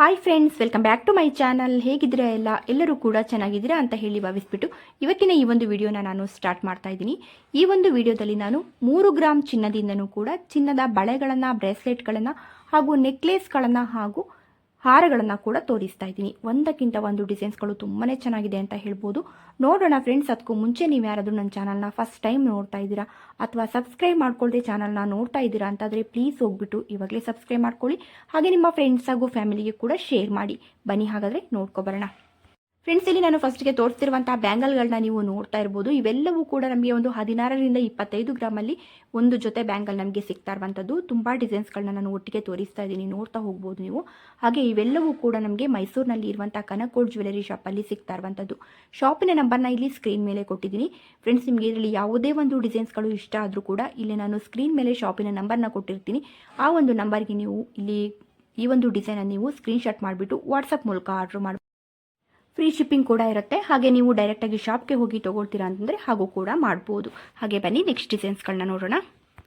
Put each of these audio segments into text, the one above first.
Hi friends welcome back to my channel ಹೇಗಿದ್ರೆ ಎಲ್ಲ? ಎಲ್ಲರೂ ಕೂಡ ಚೆನ್ನಾಗಿದ್ದೀರಾ ಅಂತ ಹೇಳಿ ಭಾವಿಸ್ಬಿಟ್ಟು ಇವತ್ತಿನ ಈ ಒಂದು ವಿಡಿಯೋನ ನಾನು ಸ್ಟಾರ್ಟ್ ಮಾಡ್ತಾ ಇದ್ದೀನಿ. ಈ ಒಂದು ವಿಡಿಯೋದಲ್ಲಿ ನಾನು ಮೂರು ಗ್ರಾಮ್ ಚಿನ್ನದಿಂದನೂ ಕೂಡ ಚಿನ್ನದ ಬಳೆಗಳನ್ನು ಬ್ರೇಸ್ಲೆಟ್ಗಳನ್ನು ಹಾಗೂ ನೆಕ್ಲೇಸ್ಗಳನ್ನು ಹಾಗೂ ಹಾರಗಳನ್ನು ಕೂಡ ತೋರಿಸ್ತಾ ಇದ್ದೀನಿ. ಒಂದಕ್ಕಿಂತ ಒಂದು ಡಿಸೈನ್ಸ್ಗಳು ತುಂಬಾ ಚೆನ್ನಾಗಿದೆ ಅಂತ ಹೇಳ್ಬೋದು. ನೋಡೋಣ ಫ್ರೆಂಡ್ಸ್ ಅದಕ್ಕೂ ಮುಂಚೆ ನೀವು ಯಾರಾದರೂ ನನ್ನ ಚಾನಲ್ನ ಫಸ್ಟ್ ಟೈಮ್ ನೋಡ್ತಾ ಇದ್ದೀರಾ, ಅಥವಾ ಸಬ್ಸ್ಕ್ರೈಬ್ ಮಾಡ್ಕೊಳ್ಳದೆ ಚಾನಲ್ನ ನೋಡ್ತಾ ಇದ್ದೀರಾ ಅಂತಾದರೆ ಪ್ಲೀಸ್ ಹೋಗ್ಬಿಟ್ಟು ಇವಾಗಲೇ ಸಬ್ಸ್ಕ್ರೈಬ್ ಮಾಡ್ಕೊಳ್ಳಿ. ಹಾಗೆ ನಿಮ್ಮ ಫ್ರೆಂಡ್ಸ್ ಹಾಗೂ ಫ್ಯಾಮಿಲಿಗೆ ಕೂಡ ಶೇರ್ ಮಾಡಿ. ಬನ್ನಿ ಹಾಗಾದರೆ ನೋಡ್ಕೊಬರೋಣ ಫ್ರೆಂಡ್ಸ್ ಇಲ್ಲಿ ನಾನು ಫಸ್ಟ್ಗೆ ತೋರಿಸ್ತಿರುವಂತಹ ಬ್ಯಾಂಗಲ್ಗಳನ್ನ ನೀವು ನೋಡ್ತಾ ಇರ್ಬೋದು. ಇವೆಲ್ಲವೂ ಕೂಡ ನಮಗೆ ಒಂದು ಹದಿನಾರರಿಂದ ಇಪ್ಪತ್ತೈದು ಗ್ರಾಮಲ್ಲಿ ಒಂದು ಜೊತೆ ಬ್ಯಾಂಗಲ್ ನಮಗೆ ಸಿಗ್ತಾ ಇರುವಂಥದ್ದು. ತುಂಬ ಡಿಸೈನ್ಸ್ಗಳನ್ನ ನಾನು ಒಟ್ಟಿಗೆ ತೋರಿಸ್ತಾ ಇದ್ದೀನಿ. ನೋಡ್ತಾ ಹೋಗ್ಬೋದು ನೀವು. ಹಾಗೆ ಇವೆಲ್ಲವೂ ಕೂಡ ನಮಗೆ ಮೈಸೂರಿನಲ್ಲಿ ಇರುವಂಥ ಕನಕೋಡ್ ಜ್ಯುವೆಲರಿ ಶಾಪಲ್ಲಿ ಸಿಗ್ತಾ ಇರುವಂಥದ್ದು. ಶಾಪಿನ ನಂಬರ್ನ ಇಲ್ಲಿ ಸ್ಕ್ರೀನ್ ಮೇಲೆ ಕೊಟ್ಟಿದ್ದೀನಿ. ಫ್ರೆಂಡ್ಸ್ ನಿಮಗೆ ಇದರಲ್ಲಿ ಯಾವುದೇ ಒಂದು ಡಿಸೈನ್ಸ್ಗಳು ಇಷ್ಟ ಆದರೂ ಕೂಡ ಇಲ್ಲಿ ನಾನು ಸ್ಕ್ರೀನ್ ಮೇಲೆ ಶಾಪಿನ ನಂಬರ್ನ ಕೊಟ್ಟಿರ್ತೀನಿ. ಆ ಒಂದು ನಂಬರ್ಗೆ ನೀವು ಇಲ್ಲಿ ಈ ಒಂದು ಡಿಸೈನನ್ನು ನೀವು ಸ್ಕ್ರೀನ್ಶಾಟ್ ಮಾಡಿಬಿಟ್ಟು ವಾಟ್ಸಪ್ ಮೂಲಕ ಆರ್ಡ್ರ್ ಮಾಡಿ ಫ್ರೀ ಶಿಪ್ಪಿಂಗ್ ಕೂಡ ಇರುತ್ತೆ. ಹಾಗೆ ನೀವು ಡೈರೆಕ್ಟಾಗಿ ಶಾಪ್ಗೆ ಹೋಗಿ ತೊಗೊಳ್ತೀರಾ ಅಂತಂದರೆ ಹಾಗೂ ಕೂಡ ಮಾಡ್ಬೋದು. ಹಾಗೆ ಬನ್ನಿ ನೆಕ್ಸ್ಟ್ ಡಿಸೈನ್ಸ್ಗಳನ್ನ ನೋಡೋಣ.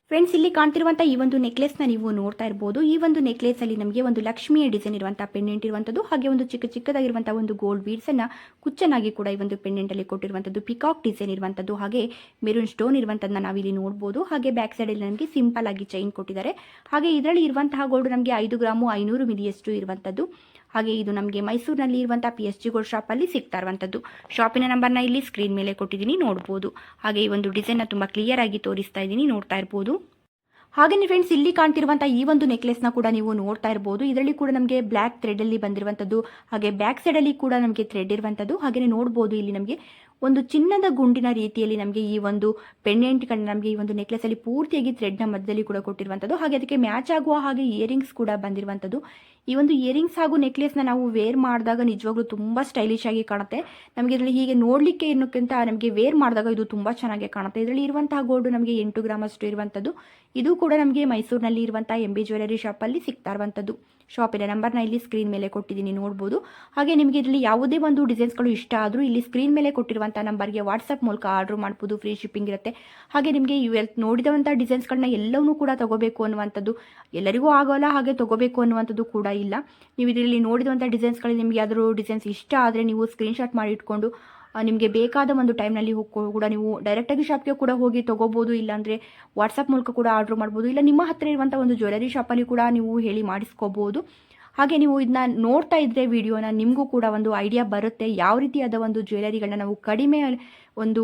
ಫ್ರೆಂಡ್ಸ್ ಇಲ್ಲಿ ಕಾಣ್ತಿರುವಂಥ ಈ ಒಂದು ನೆಕ್ಲೆಸ್ನ ನೀವು ನೋಡ್ತಾ ಇರ್ಬೋದು. ಈ ಒಂದು ನೆಕ್ಲೆಸಲ್ಲಿ ನಮಗೆ ಒಂದು ಲಕ್ಷ್ಮಿಯ ಡಿಸೈನ್ ಇರುವಂಥ ಪೆಂಡೆಂಟ್ ಇರುವಂಥದ್ದು, ಹಾಗೆ ಒಂದು ಚಿಕ್ಕ ಚಿಕ್ಕದಾಗಿರುವಂಥ ಒಂದು ಗೋಲ್ಡ್ ಬೀಡ್ಸನ್ನು ಕುಚ್ಚನಾಗಿ ಕೂಡ ಈ ಒಂದು ಪೆಂಡೆಂಟಲ್ಲಿ ಕೊಟ್ಟಿರುವಂಥದ್ದು ಪಿಕಾಕ್ ಡಿಸೈನ್ ಇರುವಂಥದ್ದು, ಹಾಗೆ ಮೆರೂನ್ ಸ್ಟೋನ್ ಇರುವಂಥದ್ದನ್ನ ನಾವಿಲ್ಲಿ ನೋಡ್ಬೋದು. ಹಾಗೆ ಬ್ಯಾಕ್ ಸೈಡ್ ಅಲ್ಲಿ ನಮಗೆ ಸಿಂಪಲ್ ಆಗಿ ಚೈನ್ ಕೊಟ್ಟಿದ್ದಾರೆ. ಹಾಗೆ ಇದರಲ್ಲಿ ಇರುವಂತಹ ಗೋಲ್ಡ್ ನಮಗೆ ಐದು ಗ್ರಾಮು ಐನೂರು ಮಿಲಿಯಷ್ಟು ಇರುವಂಥದ್ದು. ಹಾಗೆ ಇದು ನಮಗೆ ಮೈಸೂರಿನಲ್ಲಿ ಇರುವಂಥ ಪಿ ಎಸ್ ಜಿ ಗೋಲ್ಡ್ ಶಾಪಲ್ಲಿ ಸಿಗ್ತಾ ಇರುವಂಥದ್ದು ಶಾಪಿನ ನಂಬರ್ನ ಇಲ್ಲಿ ಸ್ಕ್ರೀನ್ ಮೇಲೆ ಕೊಟ್ಟಿದ್ದೀನಿ, ನೋಡ್ಬೋದು. ಹಾಗೆ ಈ ಒಂದು ಡಿಸೈನ್ನ ತುಂಬ ಕ್ಲಿಯರ್ ಆಗಿ ತೋರಿಸ್ತಾ ಇದ್ದೀನಿ, ನೋಡ್ತಾ ಇರ್ಬೋದು. ಹಾಗೆಯೇ ಫ್ರೆಂಡ್ಸ್ ಇಲ್ಲಿ ಕಾಣ್ತಿರುವಂಥ ಈ ಒಂದು ನೆಕ್ಲೆಸ್ನ ಕೂಡ ನೀವು ನೋಡ್ತಾ ಇರ್ಬೋದು. ಇದರಲ್ಲಿ ಕೂಡ ನಮಗೆ ಬ್ಲ್ಯಾಕ್ ಥ್ರೆಡಲ್ಲಿ ಬಂದಿರುವಂಥದ್ದು ಹಾಗೆ ಬ್ಯಾಕ್ ಸೈಡಲ್ಲಿ ಕೂಡ ನಮಗೆ ಥ್ರೆಡ್ ಇರುವಂಥದ್ದು ಹಾಗೆಯೇ ನೋಡ್ಬೋದು ಇಲ್ಲಿ ನಮಗೆ. ಒಂದು ಚಿನ್ನದ ಗುಂಡಿನ ರೀತಿಯಲ್ಲಿ ನಮಗೆ ಈ ಒಂದು ಪೆಂಡೆಂಟ್ ಪೆಂಡೆಂಟ್ಗಳನ್ನ ನಮಗೆ ಈ ಒಂದು ನೆಕ್ಲೆಸಲ್ಲಿ ಪೂರ್ತಿಯಾಗಿ ಥ್ರೆಡ್ನ ಮಧ್ಯದಲ್ಲಿ ಕೂಡ ಕೊಟ್ಟಿರುವಂಥದ್ದು ಹಾಗೆ ಅದಕ್ಕೆ ಮ್ಯಾಚ್ ಆಗುವ ಹಾಗೆ ಇಯರಿಂಗ್ಸ್ ಕೂಡ ಬಂದಿರುವಂಥದ್ದು ಈ ಒಂದು ಇಯರಿಂಗ್ಸ್ ಹಾಗೂ ನೆಕ್ಲೆಸ್ನ ನಾವು ವೇರ್ ಮಾಡಿದಾಗ ನಿಜವಾಗ್ಲೂ ತುಂಬ ಸ್ಟೈಲಿಶ್ ಆಗಿ ಕಾಣುತ್ತೆ. ನಮಗೆ ಇದರಲ್ಲಿ ಹೀಗೆ ನೋಡಲಿಕ್ಕೆ ಏನಕ್ಕಿಂತ ನಮಗೆ ವೇರ್ ಮಾಡಿದಾಗ ಇದು ತುಂಬ ಚೆನ್ನಾಗಿ ಕಾಣುತ್ತೆ. ಇದರಲ್ಲಿ ಇರುವಂತಹ ಗೋಲ್ಡ್ ನಮಗೆ ಎಂಟು ಗ್ರಾಮ್ ಅಷ್ಟು ಇರುವಂಥದ್ದು ಇದು ಕೂಡ ನಮಗೆ ಮೈಸೂರಿನಲ್ಲಿ ಇರುವಂಥ ಎಂ ಬಿ ಜ್ಯುವೆಲರಿ ಶಾಪಲ್ಲಿ ಸಿಗ್ತಾ ಇರುವಂಥದ್ದು ಶಾಪಿನ ನಂಬರ್ನ ಇಲ್ಲಿ ಸ್ಕ್ರೀನ್ ಮೇಲೆ ಕೊಟ್ಟಿದ್ದೀನಿ, ನೋಡ್ಬೋದು. ಹಾಗೆ ನಿಮಗೆ ಇದರಲ್ಲಿ ಯಾವುದೇ ಒಂದು ಡಿಸೈನ್ಸ್ಗಳು ಇಷ್ಟ ಆದರೂ ಇಲ್ಲಿ ಸ್ಕ್ರೀನ್ ಮೇಲೆ ಕೊಟ್ಟಿರುವಂಥ ನಂಬರ್ಗೆ ವಾಟ್ಸಪ್ ಮೂಲಕ ಆರ್ಡರ್ ಮಾಡ್ಬೋದು ಫ್ರೀ ಶಿಪ್ಪಿಂಗ್ ಇರುತ್ತೆ. ಹಾಗೆ ನಿಮಗೆ ಇವೆಲ್ ನೋಡಿದಂಥ ಡಿಸೈನ್ಸ್ಗಳನ್ನ ಎಲ್ಲವನ್ನೂ ಕೂಡ ತಗೋಬೇಕು ಅನ್ನುವಂಥದ್ದು, ಎಲ್ಲರಿಗೂ ಆಗೋಲ್ಲ, ಹಾಗೆ ತಗೋಬೇಕು ಅನ್ನುವಂಥದ್ದು ಕೂಡ ಇಲ್ಲ. ನೀವು ಇದರಲ್ಲಿ ನೋಡಿದಂಥ ಡಿಸೈನ್ಸ್ಗಳಲ್ಲಿ ನಿಮಗೆ ಯಾವ್ದಾದ್ರು ಡಿಸೈನ್ಸ್ ಇಷ್ಟ ಆದರೆ ನೀವು ಸ್ಕ್ರೀನ್ಶಾಟ್ ಮಾಡಿ ಇಟ್ಕೊಂಡು ನಿಮಗೆ ಬೇಕಾದ ಒಂದು ಟೈಮ್ನಲ್ಲಿ ಹೋಗಿ, ಕೂಡ ನೀವು ಡೈರೆಕ್ಟಾಗಿ ಶಾಪ್ಗೆ ಕೂಡ ಹೋಗಿ ತಗೋಬೋದು, ಇಲ್ಲಾಂದರೆ ವಾಟ್ಸಪ್ ಮೂಲಕ ಕೂಡ ಆರ್ಡ್ರ್ ಮಾಡ್ಬೋದು, ಇಲ್ಲ ನಿಮ್ಮ ಹತ್ತಿರ ಇರುವಂಥ ಒಂದು ಜ್ಯುವೆಲರಿ ಶಾಪಲ್ಲಿ ಕೂಡ ನೀವು ಹೇಳಿ ಮಾಡಿಸ್ಕೋಬೋದು. ಹಾಗೆ ನೀವು ಇದನ್ನ ನೋಡ್ತಾ ಇದ್ರೆ ವಿಡಿಯೋನ, ನಿಮಗೂ ಕೂಡ ಒಂದು ಐಡಿಯಾ ಬರುತ್ತೆ. ಯಾವ ರೀತಿಯಾದ ಒಂದು ಜ್ಯುವೆಲರಿಗಳನ್ನ ನಾವು ಕಡಿಮೆ ಒಂದು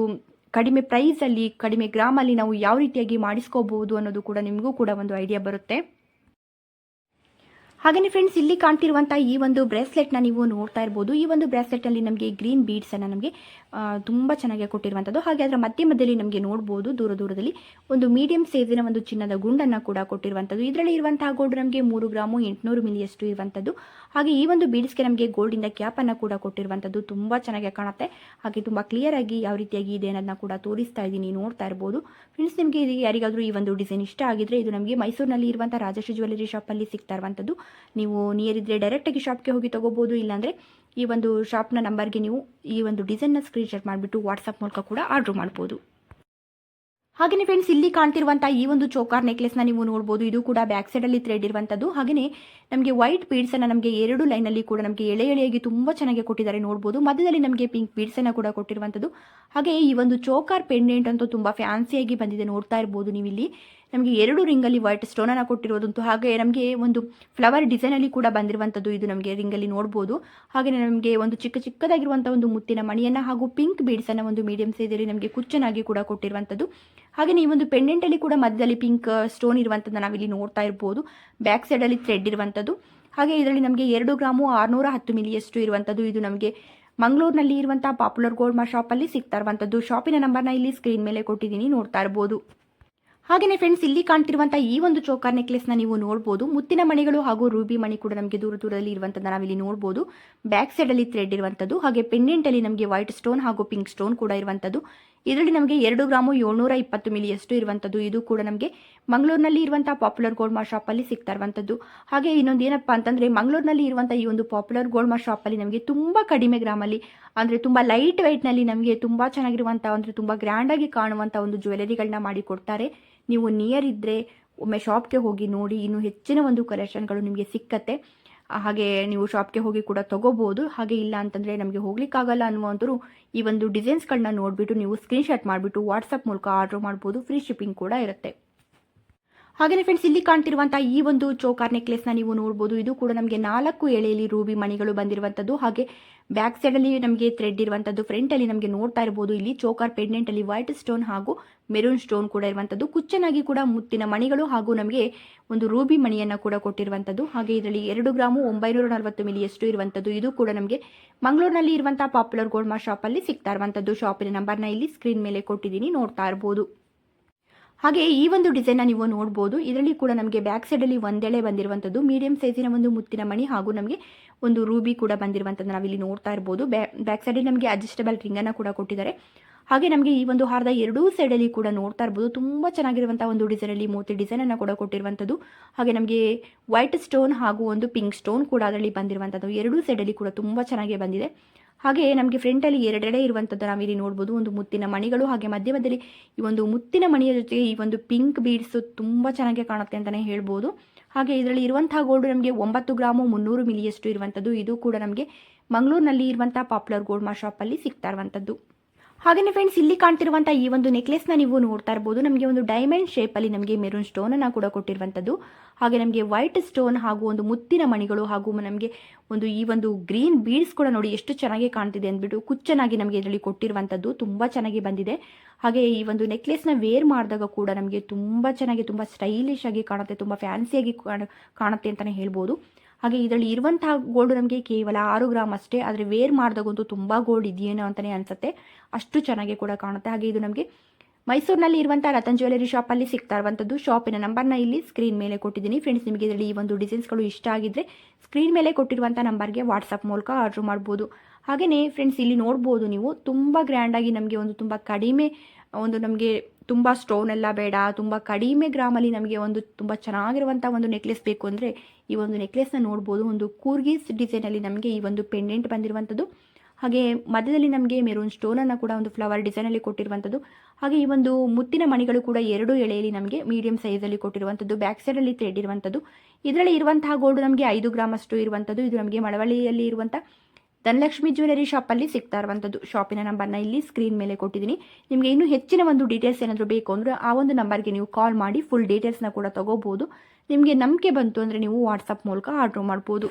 ಕಡಿಮೆ ಪ್ರೈಸಲ್ಲಿ ಕಡಿಮೆ ಗ್ರಾಮಲ್ಲಿ ನಾವು ಯಾವ ರೀತಿಯಾಗಿ ಮಾಡಿಸ್ಕೋಬಹುದು ಅನ್ನೋದು ಕೂಡ ನಿಮಗೂ ಕೂಡ ಒಂದು ಐಡಿಯಾ ಬರುತ್ತೆ. ಹಾಗೆಯೇ ಫ್ರೆಂಡ್ಸ್ ಇಲ್ಲಿ ಕಾಣ್ತಿರುವಂತಹ ಈ ಒಂದು ಬ್ರೇಸ್ಲೆಟ್ನ ನೀವು ನೋಡ್ತಾ ಇರ್ಬೋದು. ಈ ಒಂದು ಬ್ರೇಸ್ಲೆಟಲ್ಲಿ ನಮಗೆ ಗ್ರೀನ್ ಬೀಡ್ಸ್ ಅನ್ನ ನಮಗೆ ತುಂಬಾ ಚೆನ್ನಾಗಿ ಕೊಟ್ಟಿರುವಂಥದ್ದು ಹಾಗೆ ಅದರ ಮಧ್ಯ ಮಧ್ಯದಲ್ಲಿ ನಮಗೆ ನೋಡಬಹುದು ದೂರ ದೂರದಲ್ಲಿ ಒಂದು ಮೀಡಿಯಂ ಸೈಜಿನ ಒಂದು ಚಿನ್ನದ ಗುಂಡನ್ನು ಕೂಡ ಕೊಟ್ಟಿರುವಂತದ್ದು. ಇದರಲ್ಲಿ ಇರುವಂತಹ ಗೋಲ್ಡ್ ನಮಗೆ ಮೂರು ಗ್ರಾಮು, ಎಂಟುನೂರು ಮಿಲಿಯಷ್ಟು ಇರುವಂಥದ್ದು ಹಾಗೆ ಈ ಒಂದು ಬೀಡ್ಸ್ಗೆ ನಮಗೆ ಗೋಲ್ಡಿನ ಕ್ಯಾಪ್ ಅನ್ನ ಕೂಡ ಕೊಟ್ಟಿರುವಂಥದ್ದು ತುಂಬಾ ಚೆನ್ನಾಗಿ ಕಾಣುತ್ತೆ. ಹಾಗೆ ತುಂಬಾ ಕ್ಲಿಯರ್ ಆಗಿ ಯಾವ ರೀತಿಯಾಗಿ ಇದೆ ಅನ್ನೋದನ್ನ ಕೂಡ ತೋರಿಸ್ತಾ ಇದ್ದೀನಿ, ನೋಡ್ತಾ ಇರ್ಬೋದು. ಫ್ರೆಂಡ್ಸ್ ನಿಮಗೆ ಇದು ಯಾರಿಗಾದರೂ ಈ ಒಂದು ಡಿಸೈನ್ ಇಷ್ಟ ಆಗಿದ್ರೆ ಇದು ನಮಗೆ ಮೈಸೂರಿನಲ್ಲಿ ಇರುವಂಥ ರಾಜಶ್ರೀ ಜ್ಯುವೆಲರಿ ಅಲ್ಲಿ ಸಿಗ್ತಾ ಇರುವಂಥದ್ದು ನೀವು ನಿಯರ್ ಇದ್ದರೆ ಡೈರೆಕ್ಟಾಗಿ ಶಾಪ್ಗೆ ಹೋಗಿ ತೊಗೋಬೋದು, ಇಲ್ಲಾಂದರೆ ಈ ಒಂದು ಶಾಪ್ನ ನಂಬರ್ಗೆ ನೀವು ಈ ಒಂದು ಡಿಸೈನ್ನ ಸ್ಕ್ರೀನ್ಶಾಟ್ ಮಾಡಿಬಿಟ್ಟು ವಾಟ್ಸಪ್ ಮೂಲಕ ಕೂಡ ಆರ್ಡ್ರ್ ಮಾಡ್ಬೋದು. ಹಾಗೆಯೇ ಫ್ರೆಂಡ್ಸ್ ಇಲ್ಲಿ ಕಾಣ್ತಿರುವಂಥ ಈ ಒಂದು ಚೋಕಾರ್ ನೆಕ್ಲೆಸ್ನ ನೀವು ನೋಡ್ಬೋದು. ಇದು ಕೂಡ ಬ್ಯಾಕ್ ಸೈಡಲ್ಲಿ ಥ್ರೆಡ್ ಇರುವಂಥದ್ದು ಹಾಗೆಯೇ ನಮಗೆ ವೈಟ್ ಬೀಡ್ಸನ್ನು ನಮಗೆ ಎರಡು ಲೈನಲ್ಲಿ ಕೂಡ ನಮಗೆ ಎಳೆ ಎಳೆಯಾಗಿ ತುಂಬ ಚೆನ್ನಾಗಿ ಕೊಟ್ಟಿದ್ದಾರೆ ನೋಡ್ಬೋದು. ಮಧ್ಯದಲ್ಲಿ ನಮಗೆ ಪಿಂಕ್ ಬೀಡ್ಸನ್ನು ಕೂಡ ಕೊಟ್ಟಿರುವಂಥದ್ದು ಹಾಗೆಯೇ ಈ ಒಂದು ಚೋಕಾರ್ ಪೆಂಡೆಂಟ್ ಅಂತೂ ತುಂಬ ಫ್ಯಾನ್ಸಿಯಾಗಿ ಬಂದಿದೆ ನೋಡ್ತಾ ಇರ್ಬೋದು ನೀವು ಇಲ್ಲಿ ನಮಗೆ ಎರಡು ರಿಂಗಲ್ಲಿ ವೈಟ್ ಸ್ಟೋನನ್ನು ಕೊಟ್ಟಿರೋದಂತೂ ಹಾಗೆ ನಮಗೆ ಒಂದು ಫ್ಲವರ್ ಡಿಸೈನಲ್ಲಿ ಕೂಡ ಬಂದಿರುವಂಥದ್ದು ಇದು ನಮಗೆ ರಿಂಗಲ್ಲಿ ನೋಡ್ಬೋದು. ಹಾಗೆ ನಮಗೆ ಒಂದು ಚಿಕ್ಕ ಚಿಕ್ಕದಾಗಿರುವಂಥ ಒಂದು ಮುತ್ತಿನ ಮಣಿಯನ್ನು ಹಾಗೂ ಪಿಂಕ್ ಬೀಡ್ಸನ್ನು ಒಂದು ಮೀಡಿಯಂ ಸೈಜಲ್ಲಿ ನಮಗೆ ಕುಚ್ಚನಾಗಿ ಕೂಡ ಕೊಟ್ಟಿರುವಂಥದ್ದು. ಹಾಗೆ ಈ ಒಂದು ಪೆಂಡೆಂಟಲ್ಲಿ ಕೂಡ ಮಧ್ಯದಲ್ಲಿ ಪಿಂಕ್ ಸ್ಟೋನ್ ಇರುವಂಥದ್ದು ನಾವಿಲ್ಲಿ ನೋಡ್ತಾ ಇರ್ಬೋದು. ಬ್ಯಾಕ್ ಸೈಡಲ್ಲಿ ಥ್ರೆಡ್ ಇರುವಂಥದ್ದು. ಹಾಗೆ ಇದರಲ್ಲಿ ನಮಗೆ ಎರಡು ಗ್ರಾಮು ಆರುನೂರ ಹತ್ತು ಮಿಲಿಯಷ್ಟು ಇರುವಂಥದ್ದು ಇದು ನಮಗೆ ಮಂಗಳೂರಿನಲ್ಲಿ ಇರುವಂಥ ಪಾಪ್ಯುಲರ್ ಗೋಲ್ಡ್ ಮಾ ಶಾಪಲ್ಲಿ ಸಿಗ್ತಾ ಇರುವಂಥದ್ದು. ಶಾಪಿನ ನಂಬರ್ನ ಇಲ್ಲಿ ಸ್ಕ್ರೀನ್ ಮೇಲೆ ಕೊಟ್ಟಿದ್ದೀನಿ, ನೋಡ್ತಾ ಇರ್ಬೋದು. ಹಾಗೆಯೇ ಫ್ರೆಂಡ್ಸ್ ಇಲ್ಲಿ ಕಾಣ್ತಿರುವಂತಹ ಈ ಒಂದು ಚೋಕಾರ್ ನೆಕ್ಲೆಸ್ನ ನೀವು ನೋಡಬಹುದು ಮುತ್ತಿನ ಮಣಿಗಳು ಹಾಗೂ ರೂಬಿ ಮಣಿ ಕೂಡ ನಮಗೆ ದೂರ ದೂರದಲ್ಲಿ ಇರುವಂತದ್ದು ನಾವಿಲ್ಲಿ ನೋಡಬಹುದು ಬ್ಯಾಕ್ ಸೈಡ್ ಅಲ್ಲಿ ಥ್ರೆಡ್ ಇರುವಂತದ್ದು, ಹಾಗೆ ಪೆಂಡೆಂಟ್ ಅಲ್ಲಿ ನಮಗೆ ವೈಟ್ ಸ್ಟೋನ್ ಹಾಗೂ ಪಿಂಕ್ ಸ್ಟೋನ್ ಕೂಡ ಇರುವಂಥದ್ದು ಇದರಲ್ಲಿ ನಮಗೆ ಎರಡು ಗ್ರಾಮು ಏಳ್ನೂರ ಇಪ್ಪತ್ತು ಮಿಲಿಯಷ್ಟು ಇರುವಂಥದ್ದು. ಇದು ಕೂಡ ನಮಗೆ ಮಂಗಳೂರಿನಲ್ಲಿ ಇರುವಂಥ ಪಾಪ್ಯುಲರ್ ಗೋಲ್ಡ್ ಮಾ ಶಾಪಲ್ಲಿ ಸಿಗ್ತಾ ಇರುವಂಥದ್ದು. ಹಾಗೆ ಇನ್ನೊಂದು ಏನಪ್ಪ ಅಂತಂದರೆ ಮಂಗಳೂರಿನಲ್ಲಿ ಇರುವಂಥ ಈ ಒಂದು ಪಾಪ್ಯುಲರ್ ಗೋಲ್ಡ್ ಮಾ ಶಾಪಲ್ಲಿ ನಮಗೆ ತುಂಬ ಕಡಿಮೆ ಗ್ರಾಮಲ್ಲಿ, ಅಂದರೆ ತುಂಬ ಲೈಟ್ ವೆಯ್ಟ್ನಲ್ಲಿ ನಮಗೆ ತುಂಬ ಚೆನ್ನಾಗಿರುವಂಥ, ಅಂದರೆ ತುಂಬ ಗ್ರ್ಯಾಂಡಾಗಿ ಕಾಣುವಂಥ ಒಂದು ಜ್ಯುವೆಲರಿಗಳನ್ನ ಮಾಡಿ ಕೊಡ್ತಾರೆ. ನೀವು ನಿಯರ್ ಇದ್ದರೆ ಒಮ್ಮೆ ಶಾಪ್ಗೆ ಹೋಗಿ ನೋಡಿ, ಇನ್ನೂ ಹೆಚ್ಚಿನ ಒಂದು ಕಲೆಕ್ಷನ್ಗಳು ನಿಮಗೆ ಸಿಕ್ಕತ್ತೆ. ಹಾಗೆ ನೀವು ಶಾಪ್ಗೆ ಹೋಗಿ ಕೂಡ ತಗೋಬೋದು. ಹಾಗೆ ಇಲ್ಲ ಅಂತಂದರೆ ನಮಗೆ ಹೋಗ್ಲಿಕ್ಕಾಗಲ್ಲ ಅನ್ನುವಂತರು ಈ ಒಂದು ಡಿಸೈನ್ಸ್ಗಳನ್ನ ನೋಡಿಬಿಟ್ಟು ನೀವು ಸ್ಕ್ರೀನ್ಶಾಟ್ ಮಾಡಿಬಿಟ್ಟು ವಾಟ್ಸಪ್ ಮೂಲಕ ಆರ್ಡ್ರ್ ಮಾಡ್ಬೋದು. ಫ್ರೀ ಶಿಪ್ಪಿಂಗ್ ಕೂಡ ಇರುತ್ತೆ. ಹಾಗೆಯೇ ಫ್ರೆಂಡ್ಸ್ ಇಲ್ಲಿ ಕಾಣ್ತಿರುವಂತಹ ಈ ಒಂದು ಚೋಕಾರ್ ನೆಕ್ಲೆಸ್ನ ನೀವು ನೋಡಬಹುದು ಇದು ಕೂಡ ನಮಗೆ ನಾಲ್ಕು ಎಳೆಯಲ್ಲಿ ರೂಬಿ ಮಣಿಗಳು ಬಂದಿರುವಂತದ್ದು. ಹಾಗೆ ಬ್ಯಾಕ್ ಸೈಡ್ ಅಲ್ಲಿ ನಮಗೆ ಥ್ರೆಡ್ ಇರುವಂತದ್ದು. ಫ್ರಂಟ್ ಅಲ್ಲಿ ನಮಗೆ ನೋಡ್ತಾ ಇರಬಹುದು ಇಲ್ಲಿ ಚೋಕಾರ್ ಪೆಂಡೆಂಟಲ್ಲಿ ವೈಟ್ ಸ್ಟೋನ್ ಹಾಗೂ ಮೆರೂನ್ ಸ್ಟೋನ್ ಕೂಡ ಇರುವಂತದ್ದು. ಕುಚ್ಚನಾಗಿ ಕೂಡ ಮುತ್ತಿನ ಮಣಿಗಳು ಹಾಗೂ ನಮಗೆ ಒಂದು ರೂಬಿ ಮಣಿಯನ್ನ ಕೂಡ ಕೊಟ್ಟಿರುವಂತದ್ದು. ಹಾಗೆ ಇದರಲ್ಲಿ ಎರಡು ಗ್ರಾಮು ಒಂಬೈನೂರ ನಲವತ್ತು ಮಿಲಿಯಷ್ಟು ಇರುವಂತದ್ದು. ಇದು ಕೂಡ ನಮಗೆ ಮಂಗಳೂರಿನಲ್ಲಿ ಇರುವಂತಹ ಪಾಪ್ಯುಲರ್ ಶಾಪ್ ಅಲ್ಲಿ ಸಿಗ್ತಾ ಇರುವಂತದ್ದು. ಶಾಪಿನ ನಂಬರ್ನ ಇಲ್ಲಿ ಸ್ಕ್ರೀನ್ ಮೇಲೆ ಕೊಟ್ಟಿದ್ದೀನಿ. ನೋಡ್ತಾ ಇರ್ಬೋದು. ಹಾಗೆ ಈ ಒಂದು ಡಿಸೈನ್ನ ನೀವು ನೋಡ್ಬೋದು. ಇದರಲ್ಲಿ ಕೂಡ ನಮಗೆ ಬ್ಯಾಕ್ ಸೈಡಲ್ಲಿ ಒಂದೆಳೆ ಬಂದಿರುವಂಥದ್ದು ಮೀಡಿಯಂ ಸೈಜಿನ ಒಂದು ಮುತ್ತಿನ ಮಣಿ ಹಾಗೂ ನಮಗೆ ಒಂದು ರೂಬಿ ಕೂಡ ಬಂದಿರುವಂಥದ್ದು ನಾವಿಲ್ಲಿ ನೋಡ್ತಾ ಇರ್ಬೋದು. ಬ್ಯಾಕ್ ಸೈಡಲ್ಲಿ ನಮಗೆ ಅಡ್ಜಸ್ಟಬಲ್ ರಿಂಗನ್ನು ಕೂಡ ಕೊಟ್ಟಿದ್ದಾರೆ. ಹಾಗೆ ನಮಗೆ ಈ ಒಂದು ಹಾರದ ಎರಡೂ ಸೈಡಲ್ಲಿ ಕೂಡ ನೋಡ್ತಾ ಇರ್ಬೋದು. ತುಂಬ ಚೆನ್ನಾಗಿರುವಂಥ ಒಂದು ಡಿಸೈನಲ್ಲಿ ಮೂತಿ ಡಿಸೈನನ್ನು ಕೂಡ ಕೊಟ್ಟಿರುವಂಥದ್ದು ಹಾಗೆ ನಮಗೆ ವೈಟ್ ಸ್ಟೋನ್ ಹಾಗೂ ಒಂದು ಪಿಂಕ್ ಸ್ಟೋನ್ ಕೂಡ ಅದರಲ್ಲಿ ಬಂದಿರುವಂಥದ್ದು ಎರಡೂ ಸೈಡಲ್ಲಿ ಕೂಡ ತುಂಬ ಚೆನ್ನಾಗಿ ಬಂದಿದೆ. ಹಾಗೆ ನಮಗೆ ಫ್ರಂಟಲ್ಲಿ ಎರಡೆಡೆ ಇರುವಂಥದ್ದು ನಾವಿಲ್ಲಿ ನೋಡ್ಬೋದು, ಒಂದು ಮುತ್ತಿನ ಮಣಿಗಳು, ಹಾಗೆ ಮಧ್ಯ ಮಧ್ಯದಲ್ಲಿ ಈ ಒಂದು ಮುತ್ತಿನ ಮಣಿಯ ಜೊತೆಗೆ ಈ ಒಂದು ಪಿಂಕ್ ಬೀಡ್ಸ್ ತುಂಬ ಚೆನ್ನಾಗಿ ಕಾಣುತ್ತೆ ಅಂತಲೇ ಹೇಳ್ಬೋದು. ಹಾಗೆ ಇದರಲ್ಲಿ ಇರುವಂತಹ ಗೋಲ್ಡ್ ನಮಗೆ ಒಂಬತ್ತು ಗ್ರಾಮು ಮುನ್ನೂರು ಮಿಲಿಯಷ್ಟು ಇರುವಂಥದ್ದು ಇದು ಕೂಡ ನಮಗೆ ಮಂಗಳೂರಿನಲ್ಲಿ ಇರುವಂಥ ಪಾಪ್ಯುಲರ್ ಗೋಲ್ಡ್ ಮಾ ಶಾಪಲ್ಲಿ ಸಿಗ್ತಾ ಇರುವಂಥದ್ದು ಹಾಗೆಯೇ ಫ್ರೆಂಡ್ಸ್ ಇಲ್ಲಿ ಕಾಣ್ತಿರುವಂಥ ಈ ಒಂದು ನೆಕ್ಲೆಸ್ನ ನೀವು ನೋಡ್ತಾ ಇರ್ಬೋದು. ನಮಗೆ ಒಂದು ಡೈಮಂಡ್ ಅಲ್ಲಿ ನಮಗೆ ಮೆರೂನ್ ಸ್ಟೋನ್ ಅನ್ನ ಕೂಡ ಕೊಟ್ಟಿರುವಂಥದ್ದು ಹಾಗೆ ನಮಗೆ ವೈಟ್ ಸ್ಟೋನ್ ಹಾಗೂ ಒಂದು ಮುತ್ತಿನ ಮಣಿಗಳು ಹಾಗೂ ನಮಗೆ ಒಂದು ಈ ಒಂದು ಗ್ರೀನ್ ಬೀಡ್ಸ್ ಕೂಡ ನೋಡಿ ಎಷ್ಟು ಚೆನ್ನಾಗಿ ಕಾಣ್ತಿದೆ ಅಂದ್ಬಿಟ್ಟು ಕುಚ್ಚನಾಗಿ ನಮಗೆ ಇದರಲ್ಲಿ ಕೊಟ್ಟಿರುವಂಥದ್ದು ತುಂಬ ಚೆನ್ನಾಗಿ ಬಂದಿದೆ. ಹಾಗೆ ಈ ಒಂದು ನೆಕ್ಲೆಸ್ನ ವೇರ್ ಮಾಡಿದಾಗ ಕೂಡ ನಮಗೆ ತುಂಬ ಚೆನ್ನಾಗಿ, ತುಂಬ ಸ್ಟೈಲಿಶ್ ಆಗಿ ಕಾಣುತ್ತೆ, ತುಂಬ ಫ್ಯಾನ್ಸಿಯಾಗಿ ಕಾಣುತ್ತೆ ಅಂತಲೇ ಹೇಳ್ಬೋದು. ಹಾಗೆ ಇದರಲ್ಲಿ ಇರುವಂತಹ ಗೋಲ್ಡ್ ನಮಗೆ ಕೇವಲ ಆರು ಗ್ರಾಮ್ ಅಷ್ಟೇ, ಆದರೆ ವೇರ್ ಮಾಡಿದಾಗಂತೂ ತುಂಬ ಗೋಲ್ಡ್ ಇದೆಯೇನೋ ಅಂತಲೇ ಅನಿಸುತ್ತೆ. ಅಷ್ಟು ಚೆನ್ನಾಗಿ ಕೂಡ ಕಾಣುತ್ತೆ. ಹಾಗೆ ಇದು ನಮಗೆ ಮೈಸೂರಿನಲ್ಲಿ ಇರುವಂಥ ರತನ್ ಜ್ಯುವೆಲರಿ ಶಾಪಲ್ಲಿ ಸಿಗ್ತಾ ಇರುವಂಥದ್ದು. ಶಾಪಿನ ನಂಬರ್ನ ಇಲ್ಲಿ ಸ್ಕ್ರೀನ್ ಮೇಲೆ ಕೊಟ್ಟಿದ್ದೀನಿ. ಫ್ರೆಂಡ್ಸ್ ನಿಮಗೆ ಇದರಲ್ಲಿ ಈ ಒಂದು ಡಿಸೈನ್ಸ್ಗಳು ಇಷ್ಟ ಆಗಿದ್ದರೆ ಸ್ಕ್ರೀನ್ ಮೇಲೆ ಕೊಟ್ಟಿರುವಂಥ ನಂಬರ್ಗೆ ವಾಟ್ಸಪ್ ಮೂಲಕ ಆರ್ಡ್ರ್ ಮಾಡ್ಬೋದು. ಹಾಗೆಯೇ ಫ್ರೆಂಡ್ಸ್ ಇಲ್ಲಿ ನೋಡ್ಬೋದು ನೀವು. ತುಂಬ ಗ್ರ್ಯಾಂಡಾಗಿ ನಮಗೆ ಒಂದು ತುಂಬ ಕಡಿಮೆ ಒಂದು ನಮಗೆ ತುಂಬ ಸ್ಟೋನ್ ಎಲ್ಲ ಬೇಡ, ತುಂಬ ಕಡಿಮೆ ಗ್ರಾಮಲ್ಲಿ ನಮಗೆ ಒಂದು ತುಂಬ ಚೆನ್ನಾಗಿರುವಂಥ ಒಂದು ನೆಕ್ಲೆಸ್ ಬೇಕು ಅಂದರೆ ಈ ಒಂದು ನೆಕ್ಲೆಸ್ನ ನೋಡ್ಬೋದು. ಒಂದು ಕೂರ್ಗೀಸ್ ಡಿಸೈನಲ್ಲಿ ನಮಗೆ ಈ ಒಂದು ಪೆಂಡೆಂಟ್ ಬಂದಿರುವಂಥದ್ದು. ಹಾಗೆ ಮಧ್ಯದಲ್ಲಿ ನಮಗೆ ಮೆರೂನ್ ಸ್ಟೋನನ್ನು ಕೂಡ ಒಂದು ಫ್ಲವರ್ ಡಿಸೈನಲ್ಲಿ ಕೊಟ್ಟಿರುವಂಥದ್ದು. ಹಾಗೆ ಈ ಒಂದು ಮುತ್ತಿನ ಮಣಿಗಳು ಕೂಡ ಎರಡು ಎಳೆಯಲ್ಲಿ ನಮಗೆ ಮೀಡಿಯಂ ಸೈಜಲ್ಲಿ ಕೊಟ್ಟಿರುವಂಥದ್ದು. ಬ್ಯಾಕ್ ಸೈಡಲ್ಲಿ ತ್ರೆಡ್ ಇರುವಂಥದ್ದು. ಇದರಲ್ಲಿ ಇರುವಂತಹ ಗೋಲ್ಡ್ ನಮಗೆ ಐದು ಗ್ರಾಮ್ ಅಷ್ಟು ಇರುವಂಥದ್ದು. ಇದು ನಮಗೆ ಮಳವಳ್ಳಿಯಲ್ಲಿ ಇರುವಂಥ ಧನಲಕ್ಷ್ಮಿ ಜ್ಯುವೆಲರಿ ಶಾಪಲ್ಲಿ ಸಿಗ್ತಾ ಇರುವಂಥದ್ದು. ಶಾಪಿನ ನಂಬರ್ನ ಇಲ್ಲಿ ಸ್ಕ್ರೀನ್ ಮೇಲೆ ಕೊಟ್ಟಿದ್ದೀನಿ. ನಿಮಗೆ ಇನ್ನೂ ಹೆಚ್ಚಿನ ಒಂದು ಡೀಟೇಲ್ಸ್ ಏನಾದರೂ ಬೇಕು ಅಂದರೆ ಆ ಒಂದು ನಂಬರ್ಗೆ ನೀವು ಕಾಲ್ ಮಾಡಿ ಫುಲ್ ಡೀಟೇಲ್ಸ್ನ ಕೂಡ ತೊಗೋಬೋದು. ನಿಮಗೆ ನಂಬಿಕೆ ಬಂತು ಅಂದರೆ ನೀವು ವಾಟ್ಸಪ್ ಮೂಲಕ ಆರ್ಡ್ರ್ ಮಾಡ್ಬೋದು.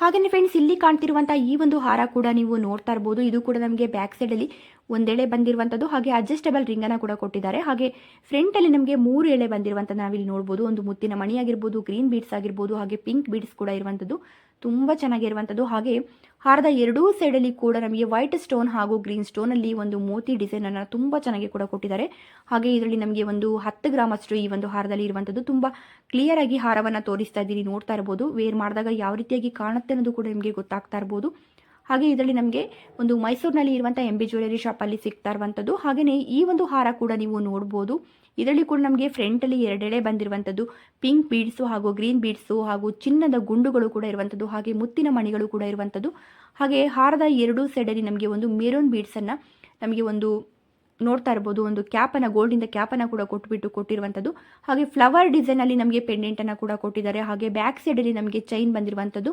ಹಾಗೆಯೇ ಫ್ರೆಂಡ್ಸ್ ಇಲ್ಲಿ ಕಾಣ್ತಿರುವಂಥ ಈ ಒಂದು ಹಾರ ಕೂಡ ನೀವು ನೋಡ್ತಾ ಇರ್ಬೋದು. ಇದು ಕೂಡ ನಮಗೆ ಬ್ಯಾಕ್ ಸೈಡಲ್ಲಿ ಒಂದೆಳೆ ಬಂದಿರುವಂಥದ್ದು ಹಾಗೆ ಅಡ್ಜಸ್ಟಬಲ್ ರಿಂಗನ್ನು ಕೂಡ ಕೊಟ್ಟಿದ್ದಾರೆ. ಹಾಗೆ ಫ್ರಂಟಲ್ಲಿ ನಮಗೆ ಮೂರು ಎಳೆ ಬಂದಿರುವಂಥದ್ದು ನಾವಿಲ್ಲಿ ನೋಡ್ಬೋದು. ಒಂದು ಮುತ್ತಿನ ಮಣಿ ಆಗಿರ್ಬೋದು ಗ್ರೀನ್ ಬೀಡ್ಸ್ ಆಗಿರ್ಬೋದು, ಹಾಗೆ ಪಿಂಕ್ ಬೀಡ್ಸ್ ಕೂಡ ಇರುವಂಥದ್ದು ತುಂಬ ಚೆನ್ನಾಗಿರುವಂಥದ್ದು ಹಾಗೆ ಹಾರದ ಎರಡೂ ಸೈಡಲ್ಲಿ ಕೂಡ ನಮಗೆ ವೈಟ್ ಸ್ಟೋನ್ ಹಾಗೂ ಗ್ರೀನ್ ಸ್ಟೋನಲ್ಲಿ ಒಂದು ಮೋತಿ ಡಿಸೈನನ್ನು ತುಂಬ ಚೆನ್ನಾಗಿ ಕೂಡ ಕೊಟ್ಟಿದ್ದಾರೆ. ಹಾಗೆ ಇದರಲ್ಲಿ ನಮಗೆ ಒಂದು ಹತ್ತು ಗ್ರಾಮ್ ಅಷ್ಟು ಈ ಒಂದು ಹಾರದಲ್ಲಿ ಇರುವಂಥದ್ದು ತುಂಬ ಕ್ಲಿಯರ್ ಆಗಿ ಹಾರವನ್ನು ತೋರಿಸ್ತಾ ಇದ್ದೀರಿ, ನೋಡ್ತಾ ಇರ್ಬೋದು. ವೇರ್ ಮಾಡಿದಾಗ ಯಾವ ರೀತಿಯಾಗಿ ಕಾಣುತ್ತೆ ಅನ್ನೋದು ಕೂಡ ನಿಮಗೆ ಗೊತ್ತಾಗ್ತಾ ಇರ್ಬೋದು. ಹಾಗೆ ಇದರಲ್ಲಿ ನಮಗೆ ಒಂದು ಮೈಸೂರಿನಲ್ಲಿ ಇರುವಂಥ ಎಂ ಬಿ ಜ್ಯುವೆಲರಿ ಶಾಪಲ್ಲಿ ಸಿಗ್ತಾ ಇರುವಂಥದ್ದು ಹಾಗೆಯೇ ಈ ಒಂದು ಹಾರ ಕೂಡ ನೀವು ನೋಡ್ಬೋದು. ಇದರಲ್ಲಿ ಕೂಡ ನಮಗೆ ಫ್ರಂಟಲ್ಲಿ ಎರಡೆಳೆ ಬಂದಿರುವಂಥದ್ದು ಪಿಂಕ್ ಬೀಡ್ಸು ಹಾಗೂ ಗ್ರೀನ್ ಬೀಡ್ಸು ಹಾಗೂ ಚಿನ್ನದ ಗುಂಡುಗಳು ಕೂಡ ಇರುವಂಥದ್ದು ಹಾಗೆ ಮುತ್ತಿನ ಮಣಿಗಳು ಕೂಡ ಇರುವಂಥದ್ದು ಹಾಗೆ ಹಾರದ ಎರಡೂ ಸೈಡಲ್ಲಿ ನಮಗೆ ಒಂದು ಮೆರೂನ್ ಬೀಡ್ಸನ್ನು ನಮಗೆ ಒಂದು ನೋಡ್ತಾ ಇರ್ಬೋದು, ಒಂದು ಕ್ಯಾಪನ್ನು ಗೋಲ್ಡಿಂದ ಕ್ಯಾಪನ್ನು ಕೂಡ ಕೊಟ್ಬಿಟ್ಟು ಕೊಟ್ಟಿರುವಂಥದ್ದು. ಹಾಗೆ ಫ್ಲವರ್ ಡಿಸೈನಲ್ಲಿ ನಮಗೆ ಪೆಂಡೆಂಟನ್ನು ಕೂಡ ಕೊಟ್ಟಿದ್ದಾರೆ. ಹಾಗೆ ಬ್ಯಾಕ್ ಸೈಡಲ್ಲಿ ನಮಗೆ ಚೈನ್ ಬಂದಿರುವಂಥದ್ದು.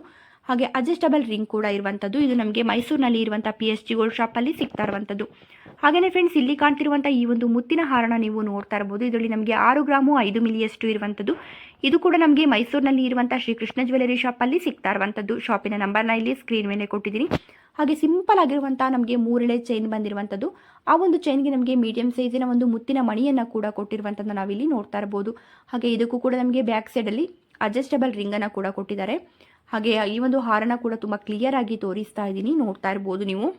ಹಾಗೆ ಅಡ್ಜಸ್ಟಬಲ್ ರಿಂಗ್ ಕೂಡ ಇರುವಂಥದ್ದು. ಇದು ನಮಗೆ ಮೈಸೂರಿನಲ್ಲಿ ಇರುವಂಥ ಪಿ ಎಸ್ ಜಿ ಗೋಲ್ಡ್ ಶಾಪಲ್ಲಿ ಸಿಗ್ತಾ ಇರುವಂಥದ್ದು. ಹಾಗೆಯೇ ಫ್ರೆಂಡ್ಸ್ ಇಲ್ಲಿ ಕಾಣ್ತಿರುವಂಥ ಈ ಒಂದು ಮುತ್ತಿನ ಹಾರನ ನೀವು ನೋಡ್ತಾ ಇರ್ಬೋದು. ಇದರಲ್ಲಿ ನಮಗೆ ಆರು ಗ್ರಾಮು, ಐದು ಮಿಲಿಯಷ್ಟು ಇರುವಂಥದ್ದು. ಇದು ಕೂಡ ನಮಗೆ ಮೈಸೂರಿನಲ್ಲಿ ಇರುವಂಥ ಶ್ರೀ ಕೃಷ್ಣ ಜ್ಯುವೆಲರಿ ಶಾಪಲ್ಲಿ ಸಿಗ್ತಾ ಇರುವಂಥದ್ದು. ಶಾಪಿನ ನಂಬರ್ನ ಇಲ್ಲಿ ಸ್ಕ್ರೀನ್ ಮೇಲೆ ಕೊಟ್ಟಿದ್ದೀನಿ. ಹಾಗೆ ಸಿಂಪಲ್ ಆಗಿರುವಂಥ ನಮಗೆ ಮೂರೆಳೆ ಚೈನ್ ಬಂದಿರುವಂಥದ್ದು ಆ ಒಂದು ಚೈನ್ಗೆ ನಮಗೆ ಮೀಡಿಯಂ ಸೈಜಿನ ಒಂದು ಮುತ್ತಿನ ಮಣಿಯನ್ನು ಕೂಡ ಕೊಟ್ಟಿರುವಂಥದ್ದು ನಾವಿಲ್ಲಿ ನೋಡ್ತಾ ಇರ್ಬೋದು. ಹಾಗೆ ಇದಕ್ಕೂ ಕೂಡ ನಮಗೆ ಬ್ಯಾಕ್ ಸೈಡಲ್ಲಿ ಅಡ್ಜಸ್ಟಬಲ್ ರಿಂಗನ್ನು ಕೂಡ ಕೊಟ್ಟಿದ್ದಾರೆ. ಹಾಗೆ ಈ ಒಂದು ಹಾರನ ಕೂಡ ತುಂಬ ಕ್ಲಿಯರ್ ಆಗಿ ತೋರಿಸ್ತಾ ಇದ್ದೀನಿ, ನೋಡ್ತಾ ಇರ್ಬೋದು ನೀವು.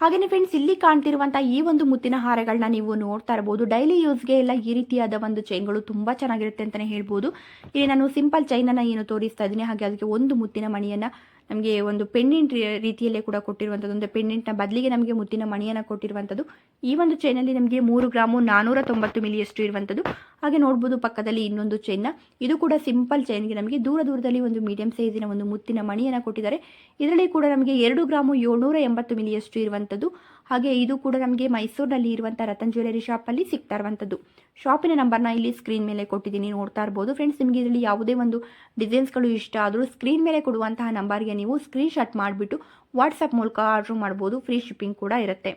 ಹಾಗೆಯೇ ಫ್ರೆಂಡ್ಸ್ ಇಲ್ಲಿ ಕಾಣ್ತಿರುವಂಥ ಈ ಒಂದು ಮುತ್ತಿನ ಹಾರಗಳನ್ನ ನೀವು ನೋಡ್ತಾ ಇರ್ಬೋದು. ಡೈಲಿ ಯೂಸ್ಗೆ ಎಲ್ಲ ಈ ರೀತಿಯಾದ ಒಂದು ಚೈನ್ಗಳು ತುಂಬ ಚೆನ್ನಾಗಿರುತ್ತೆ ಅಂತಲೇ ಹೇಳ್ಬೋದು. ಇಲ್ಲಿ ನಾನು ಸಿಂಪಲ್ ಚೈನನ್ನು ಏನು ತೋರಿಸ್ತಾ ಇದ್ದೀನಿ, ಹಾಗೆ ಅದಕ್ಕೆ ಒಂದು ಮುತ್ತಿನ ಮಣಿಯನ್ನು ನಮಗೆ ಒಂದು ಪೆಂಡೆಂಟ್ ರೀತಿಯಲ್ಲೇ ಕೂಡ ಕೊಟ್ಟಿರುವಂಥದ್ದು. ಒಂದು ಪೆಂಡೆಂಟ್ನ ಬದಲಿಗೆ ನಮಗೆ ಮುತ್ತಿನ ಮಣಿಯನ್ನು ಕೊಟ್ಟಿರುವಂಥದ್ದು. ಈ ಒಂದು ಚೈನಲ್ಲಿ ನಮಗೆ ಮೂರು ಗ್ರಾಮು ನಾನ್ನೂರ ತೊಂಬತ್ತು ಮಿಲಿಯಷ್ಟು ಇರುವಂಥದ್ದು. ಹಾಗೆ ನೋಡ್ಬೋದು ಪಕ್ಕದಲ್ಲಿ ಇನ್ನೊಂದು ಚೈನ್ನ ಇದು ಕೂಡ ಸಿಂಪಲ್ ಚೈನ್ಗೆ ನಮಗೆ ದೂರ ದೂರದಲ್ಲಿ ಒಂದು ಮೀಡಿಯಂ ಸೈಜಿನ ಒಂದು ಮುತ್ತಿನ ಮಣಿಯನ್ನು ಕೊಟ್ಟಿದ್ದಾರೆ. ಇದರಲ್ಲಿ ಕೂಡ ನಮಗೆ ಎರಡು ಗ್ರಾಮು ಏಳ್ನೂರ ಎಂಬತ್ತು ಮಿಲಿಯಷ್ಟು ಇರುವಂಥದ್ದು. ಹಾಗೆ ಇದು ಕೂಡ ನಮಗೆ ಮೈಸೂರಿನಲ್ಲಿ ಇರುವಂಥ ರತನ್ ಜ್ಯುವೆಲರಿ ಶಾಪಲ್ಲಿ ಸಿಗ್ತಾ ಇರುವಂಥದ್ದು ಶಾಪಿನ ನಂಬರ್ನ ಇಲ್ಲಿ ಸ್ಕ್ರೀನ್ ಮೇಲೆ ಕೊಟ್ಟಿದ್ದೀನಿ, ನೋಡ್ತಾ ಇರ್ಬೋದು. ಫ್ರೆಂಡ್ಸ್ ನಿಮಗೆ ಇದರಲ್ಲಿ ಯಾವುದೇ ಒಂದು ಡಿಸೈನ್ಸ್ಗಳು ಇಷ್ಟ ಆದರೂ ಸ್ಕ್ರೀನ್ ಮೇಲೆ ಕೊಡುವಂತಹ ನಂಬರ್ಗೆ ನೀವು ಸ್ಕ್ರೀನ್ ಶಾಟ್ ಮಾಡಿಬಿಟ್ಟು ವಾಟ್ಸಪ್ ಮೂಲಕ ಆರ್ಡ್ರ್ ಮಾಡ್ಬೋದು. ಫ್ರೀ ಶಿಪ್ಪಿಂಗ್ ಕೂಡ ಇರುತ್ತೆ.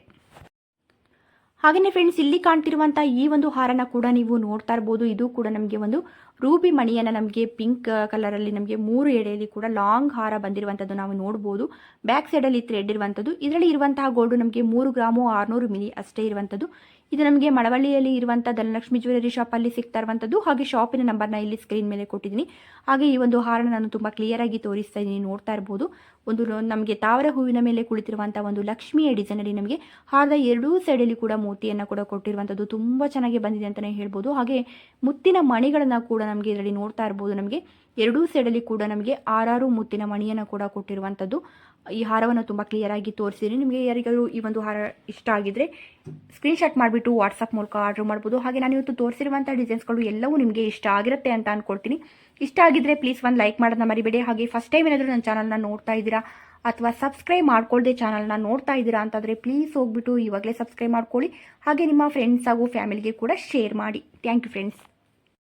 ಹಾಗೆಯೇ ಫ್ರೆಂಡ್ಸ್ ಇಲ್ಲಿ ಕಾಣ್ತಿರುವಂಥ ಈ ಒಂದು ಹಾರನ ಕೂಡ ನೀವು ನೋಡ್ತಾ ಇರ್ಬೋದು. ಇದು ಕೂಡ ನಮಗೆ ಒಂದು ರೂಬಿ ಮಣಿಯನ್ನು ನಮಗೆ ಪಿಂಕ್ ಕಲರಲ್ಲಿ ನಮಗೆ ಮೂರು ಎಡೆಯಲ್ಲಿ ಕೂಡ ಲಾಂಗ್ ಹಾರ ಬಂದಿರುವಂಥದ್ದು ನಾವು ನೋಡ್ಬೋದು. ಬ್ಯಾಕ್ ಸೈಡಲ್ಲಿ ಥ್ರೆಡ್ ಇರುವಂಥದ್ದು. ಇದರಲ್ಲಿ ಇರುವಂತಹ ಗೋಲ್ಡು ನಮಗೆ ಮೂರು ಗ್ರಾಮು ಆರುನೂರು ಮಿಲಿ ಅಷ್ಟೇ ಇರುವಂಥದ್ದು. ಇದು ನಮಗೆ ಮಳವಳ್ಳಿಯಲ್ಲಿ ಇರುವಂಥ ಧನಲಕ್ಷ್ಮಿ ಜ್ಯುವೆಲರಿ ಶಾಪಲ್ಲಿ ಸಿಗ್ತಾ ಇರುವಂಥದ್ದು. ಹಾಗೆ ಶಾಪಿನ ನಂಬರ್ನ ಇಲ್ಲಿ ಸ್ಕ್ರೀನ್ ಮೇಲೆ ಕೊಟ್ಟಿದ್ದೀನಿ. ಹಾಗೆ ಈ ಒಂದು ಹಾರನ ನಾನು ತುಂಬ ಕ್ಲಿಯರಾಗಿ ತೋರಿಸ್ತಾ ಇದ್ದೀನಿ, ನೋಡ್ತಾ ಇರ್ಬೋದು. ಒಂದು ನಮಗೆ ತಾವರ ಹೂವಿನ ಮೇಲೆ ಕುಳಿತಿರುವಂಥ ಒಂದು ಲಕ್ಷ್ಮಿಯ ಡಿಸೈನಲ್ಲಿ ನಮಗೆ ಹಾರದ ಎರಡೂ ಸೈಡಲ್ಲಿ ಕೂಡ ಮೂತಿಯನ್ನು ಕೂಡ ಕೊಟ್ಟಿರುವಂಥದ್ದು. ತುಂಬ ಚೆನ್ನಾಗಿ ಬಂದಿದೆ ಅಂತಲೇ ಹೇಳ್ಬೋದು. ಹಾಗೆ ಮುತ್ತಿನ ಮಣಿಗಳನ್ನು ಕೂಡ ನಮಗೆ ಇದರಲ್ಲಿ ನೋಡ್ತಾ ಇರ್ಬೋದು. ನಮಗೆ ಎರಡೂ ಸೈಡಲ್ಲಿ ಕೂಡ ನಮಗೆ ಆರಾರು ಮುತ್ತಿನ ಮಣಿಯನ್ನು ಕೂಡ ಕೊಟ್ಟಿರುವಂಥದ್ದು ಈ ಹಾರವನ್ನು ತುಂಬ ಕ್ಲಿಯರಾಗಿ ತೋರಿಸಿದ್ದೀನಿ ನಿಮಗೆ ಯಾರಿಗಾದರೂ ಈ ಒಂದು ಹಾರ ಇಷ್ಟ ಆಗಿದ್ರೆ ಸ್ಕ್ರೀನ್ಶಾಟ್ ಮಾಡಿಬಿಟ್ಟು ವಾಟ್ಸಪ್ ಮೂಲಕ ಆರ್ಡರ್ ಮಾಡ್ಬೋದು. ಹಾಗೆ ನಾನು ಇವತ್ತು ತೋರಿಸಿರುವಂಥ ಡಿಸೈನ್ಸ್ಗಳು ಎಲ್ಲವೂ ನಿಮಗೆ ಇಷ್ಟ ಆಗಿರುತ್ತೆ ಅಂತ ಅಂದ್ಕೊಳ್ತೀನಿ ಇಷ್ಟ ಆಗಿದ್ರೆ ಪ್ಲೀಸ್ ಒಂದು ಲೈಕ್ ಮಾಡೋದನ್ನ ಮರಿಬೇಡಿ. ಹಾಗೆ ಫಸ್ಟ್ ಟೈಮ್ ಏನಾದರೂ ನನ್ನ ಚಾನಲ್ನ ನೋಡ್ತಾ ಇದ್ದೀರಾ ಅಥವಾ ಸಬ್ಸ್ಕ್ರೈಬ್ ಮಾಡ್ಕೊಳ್ಳದೆ ಚಾನಲ್ನ ನೋಡ್ತಾ ಇದ್ದೀರಾ ಅಂತಂದರೆ ಪ್ಲೀಸ್ ಹೋಗ್ಬಿಟ್ಟು ಇವಾಗಲೇ ಸಬ್ಸ್ಕ್ರೈಬ್ ಮಾಡ್ಕೊಳ್ಳಿ. ಹಾಗೆ ನಿಮ್ಮ ಫ್ರೆಂಡ್ಸ್ ಹಾಗೂ ಫ್ಯಾಮಿಲಿಗೆ ಕೂಡ ಶೇರ್ ಮಾಡಿ. Thank you friends